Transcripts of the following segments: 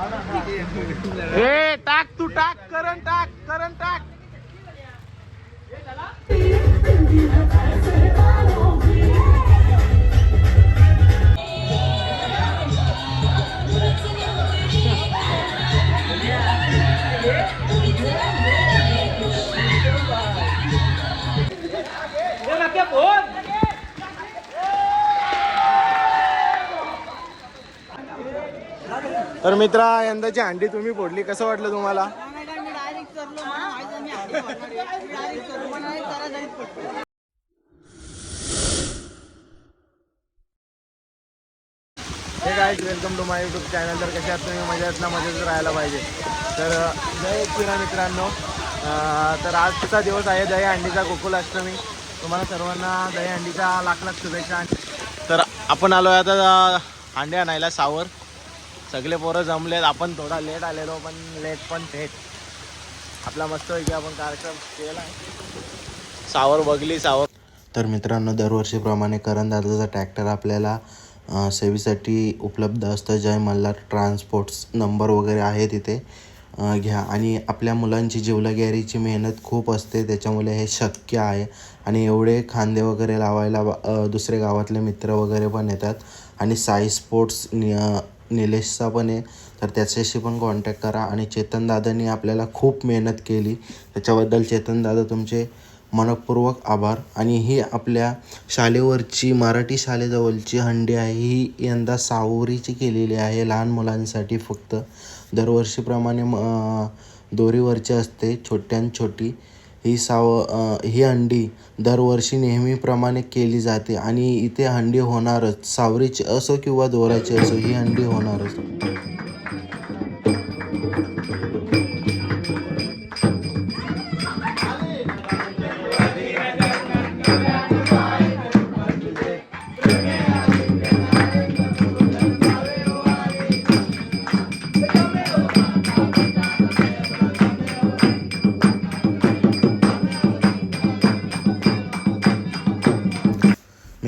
ए टाक तू टाक करण टाक करण टाक. तर मित्रा यंदाची हंडी तुम्ही फोडली. कसं वाटलं तुम्हाला? हे काय welcome to my YouTube channel तर कशा आहात तुम्ही? मजेत ना? मजेत राहायला पाहिजे. तर जय किरा मित्रांनो. तर आजचा दिवस आहे दही हंडीचा गोकुलाष्टमी. तुम्हाला सर्वांना दही हंडीचा लाख लाख शुभेच्छा. तर आपण आलो आहे आता अ, आणायला सावर. सगळे पोरं जमलेत. आपण थोडा लेट आलेलो पण लेट पण थेट. आपला मस्त की आपण कार्यक्रम केला. सावर बघली सावर. तर मित्रांनो दरवर्षीप्रमाणे करंदाजाचा ट्रॅक्टर आपल्याला सेवेसाठी उपलब्ध असतं. जय मल्हार ट्रान्सपोर्ट्स नंबर वगैरे आहे तिथे. घ्या. आणि आपल्या मुलांची जिवलगिरीची मेहनत खूप असते. त्याच्यामुळे हे शक्य आहे. आणि एवढे खांदे वगैरे लावायला दुसरे गावातले मित्र वगैरे पण येतात. आणि साई स्पोर्ट्स निलेशचा पण आहे. तर त्याच्याशी पण कॉन्टॅक्ट करा. आणि चेतन दादांनी आपल्याला खूप मेहनत केली. त्याच्याबद्दल चेतन दादा तुमचे मनपूर्वक आभार. आणि ही आपल्या शाळेवरची मराठी शाळेजवळची हंडी आहे. ही यंदा सावरीची केलेली आहे. लहान मुलांसाठी फक्त. दरवर्षीप्रमाणे म दोरीवरची असते. छोट्यान छोटी. ही साव ही हंडी दरवर्षी नेहमीप्रमाणे केली जाते आणि इथे हंडी होणारच. सावरीची असो किंवा दोराची असो ही हंडी होणारच.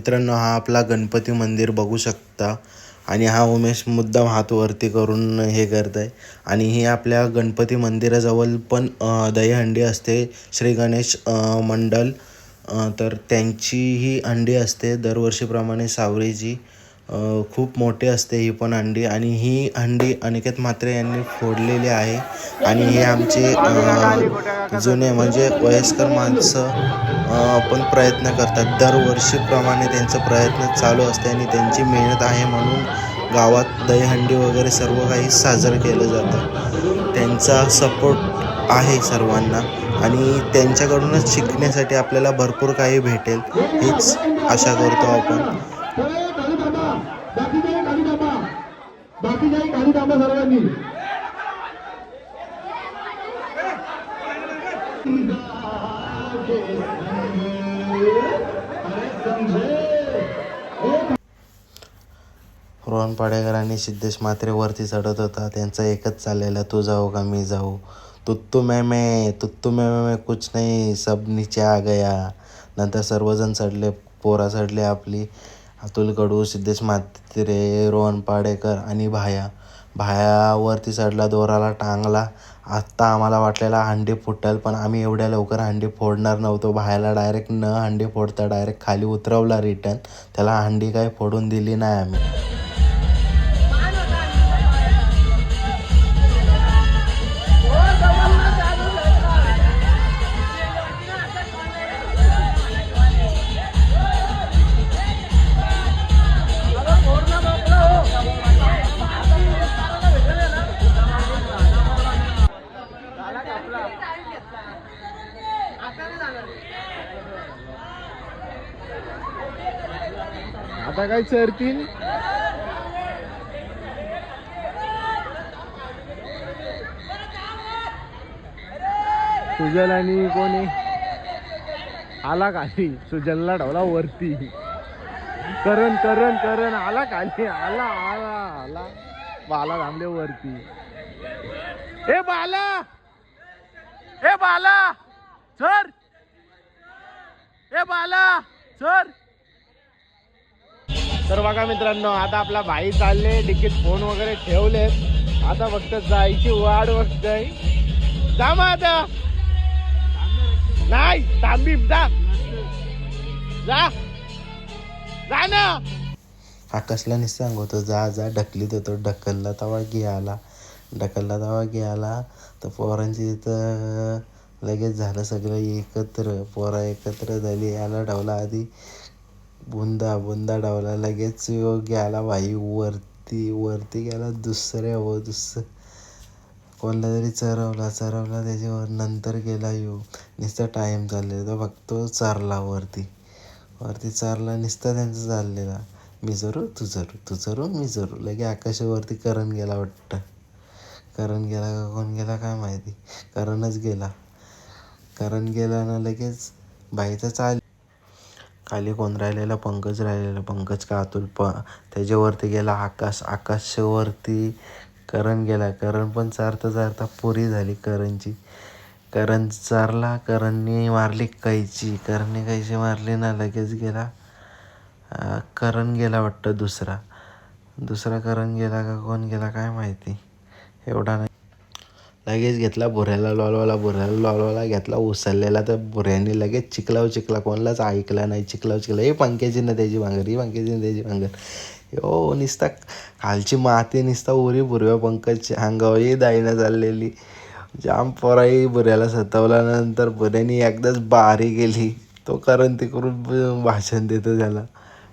मित्रांनो हा आपला गणपती मंदिर बघू शकता. आणि हा उमेश मुद्दाम हात वरती करून हे करत आहे आणि ही आपल्या गणपती मंदिराजवळ पण दहीहंडी असते. श्री गणेश मंडल तर त्यांची ही हंडी असते. दरवर्षीप्रमाणे सावरीची खूप मोठी असते ही पण अंडी आणि ही अंडी अनिकेत म्हात्रे यांनी फोडलेली आहे. आणि हे आमचे जुने म्हणजे वयस्कर माणसं पण प्रयत्न करतात. दरवर्षीप्रमाणे त्यांचा प्रयत्न चालू असते आणि त्यांची मेहनत आहे म्हणून गावात दहीहंडी वगैरे सर्व काही साजरं केलं जातं. त्यांचा सपोर्ट आहे सर्वांना आणि त्यांच्याकडूनच शिकण्यासाठी आपल्याला भरपूर काही भेटेल. हीच आशा करतो आपण. रोहन पाडेकर आणि सिद्धेश मात्रे वरती चढत होता. त्यांचा एकच चाललेला तू जाऊ का मी जाऊ? तुत्तू मॅमे तुत्तू मॅमे कुछ नाही सब नीचे आ गया. नंतर सर्वजण चढले पोरा चढले आपली. अतुल कडू सिद्धेश मात्रे रोहन पाडेकर आणि भाया. भायावरती चढला दोराला टांगला. आत्ता आम्हाला वाटलेला हंडी फुटल पण आम्ही एवढ्या लवकर हंडी फोडणार नव्हतो. भायला डायरेक्ट न हंडी फोडता डायरेक्ट खाली उतरवला रिटर्न त्याला हंडी काही फोडून दिली नाही आम्ही. आता काय चरतील सुजल आणि कोणी? आला खाली. सुजलला ठेवला वरती. करण करण करण. आला खाली. आला आला आला. बाला थांबले वरती. ए बाला! ए बाला! सर ए बाला! सर तर बघा मित्रांनो आता आपला भाई चालले डिकीत फोन वगैरे ठेवलेत. आता फक्त जायची वाढ बघतोय. जा मग आता. नाही थांबी जा. जा. जा ना. कसला निसंग होतो जा जा. ढकलीत होतो ढकलला तवा घ्यायला. ढकलला तवा घ्यायला. तर पोरांची तिथं लगेच झालं सगळं एकत्र. पोरा एकत्र झाली याला ढवला आधी. बुंदा बुंदा डावला लगेच यो गेला भाई वरती वरती गेला दुसऱ्या व हो दुसरं. कोणला तरी चरवला चरवला त्याच्यावर नंतर गेला यो. नुसता टाईम चाललेला तो बघतो चारला वरती. वरती चारला नुसता त्यांचं चाललेला. मी जरू तू जरू तू जरू मी जरू लगे आकाशावरती करण गेला वाटतं. करण गेला का कोण गेला काय माहिती. करणच गेला. करण गेला ना लगेच बाईचा चाल खाली कोण राहिलेला? पंकज राहिलेला. पंकज का अतुल? प त्याच्यावरती गेला आकाश. आकाशवरती करण गेला. करण पण चारता चारता पुरी झाली करणची. करण चारला करणने मारली कैची. करणने कैची मारली ना लगेच गेला. करण गेला वाटतं दुसरा. दुसरा करण गेला का कोण गेला काय माहिती. एवढा नाही. लगेच घेतला भुऱ्याला लॉलवाला भुऱ्याला लॉलवाला घेतला उचललेला तर भुऱ्याने लगेच चिखलाव चिखला कोणालाच ऐकला नाही चिखलाव चिखला हे पंक्याची ना त्याची भांगर ही पंक्याची ना त्याची भांगर. हो निसता खालची माती निसता उरी भुरव्या पंकजची अंगावरही दाईनं चाललेली. जाम पोराही बुऱ्याला सतवल्यानंतर बुऱ्याने एकदाच बारी गेली तो कारण तिकडून करून भाषण देतो त्याला.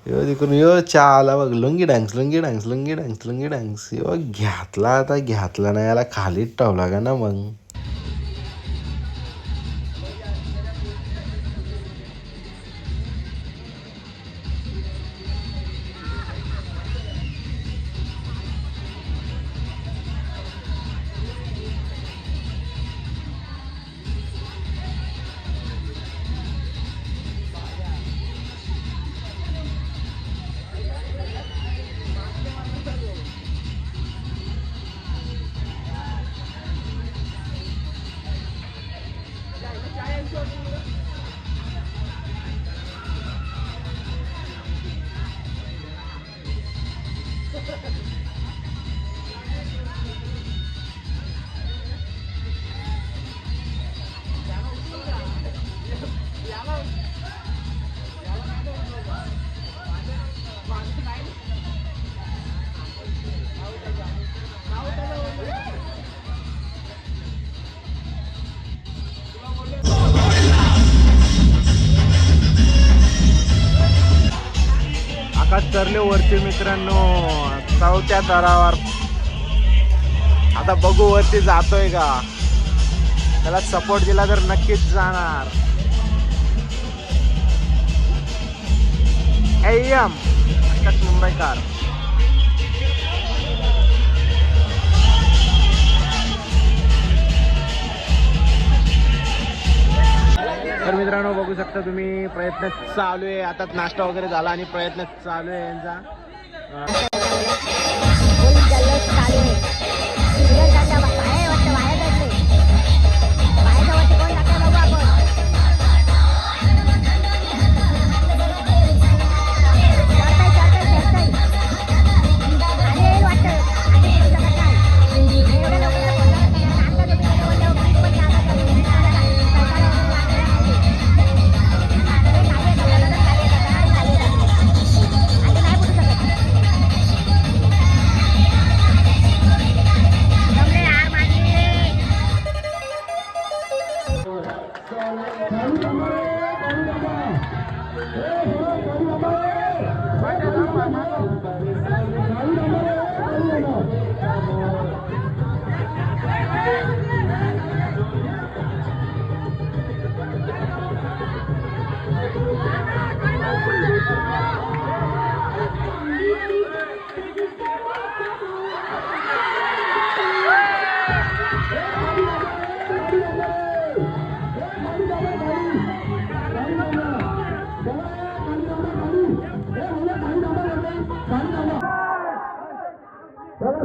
यो तिकडून यो चहा आला बघ lungi dance lungi dance lungi dance lungi dance. यो घातला आता घातला नाही याला खालीच ठेवला का ना मग? उतरले तरले वरती मित्रांनो. चौथ्या तरावर आता बघू वरती जातोय का? त्याला सपोर्ट दिला तर नक्कीच जाणार. एम मुंबईकार. मित्रांनो बघू शकता तुम्ही प्रयत्न चालू आहे. आता नाश्ता वगैरे झाला आणि प्रयत्न चालू आहे यांचा.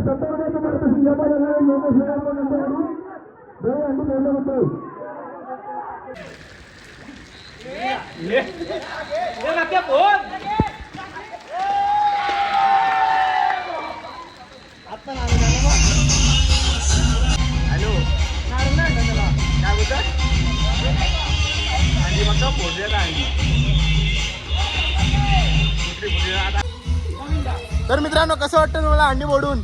ಸಂದರ್ಭದಲ್ಲಿ ಯೋಗ ಶ್ರೀರಾಮ ಅಂತ ಹೇಳಿ ದೇವ ಎಂದು ಹೇಳಬಹುದು Ele é até आता हॅलो काय आणि मग आता तर मित्रांनो कसं वाटतं तुम्हाला अंडी बोडून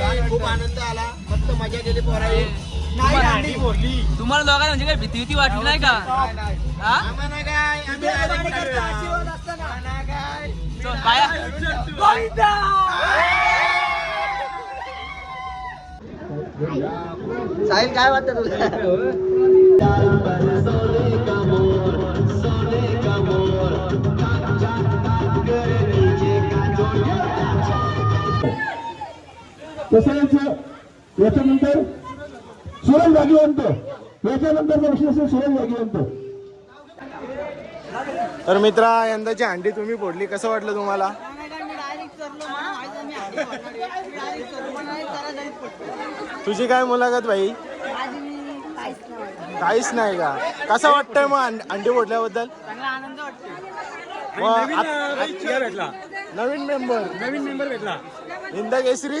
आणि खूप आनंद आला. मस्त मजा केली पोराई नाही तुम्हाला दोघांना म्हणजे काय भीती भीती वाटली नाही का? हा? आम्हाला काय आम्ही direct करूया. चल, पाया साहिल काय वाटतं तुला? तसेच याच्यानंतर सुरज जागीवंत याच्यानंतर विषय असेल सुरज जागीवंत तर मित्रा यंदाची अंडी तुम्ही फोडली. कसं वाटलं तुम्हाला? तुझी काय मुलाखत भाई काहीच नाही का? कसं वाटतंय मग अंड- फोडल्याबद्दल? नवीन मेंबर नवीन मेंबर भेटला. हिंद केसरी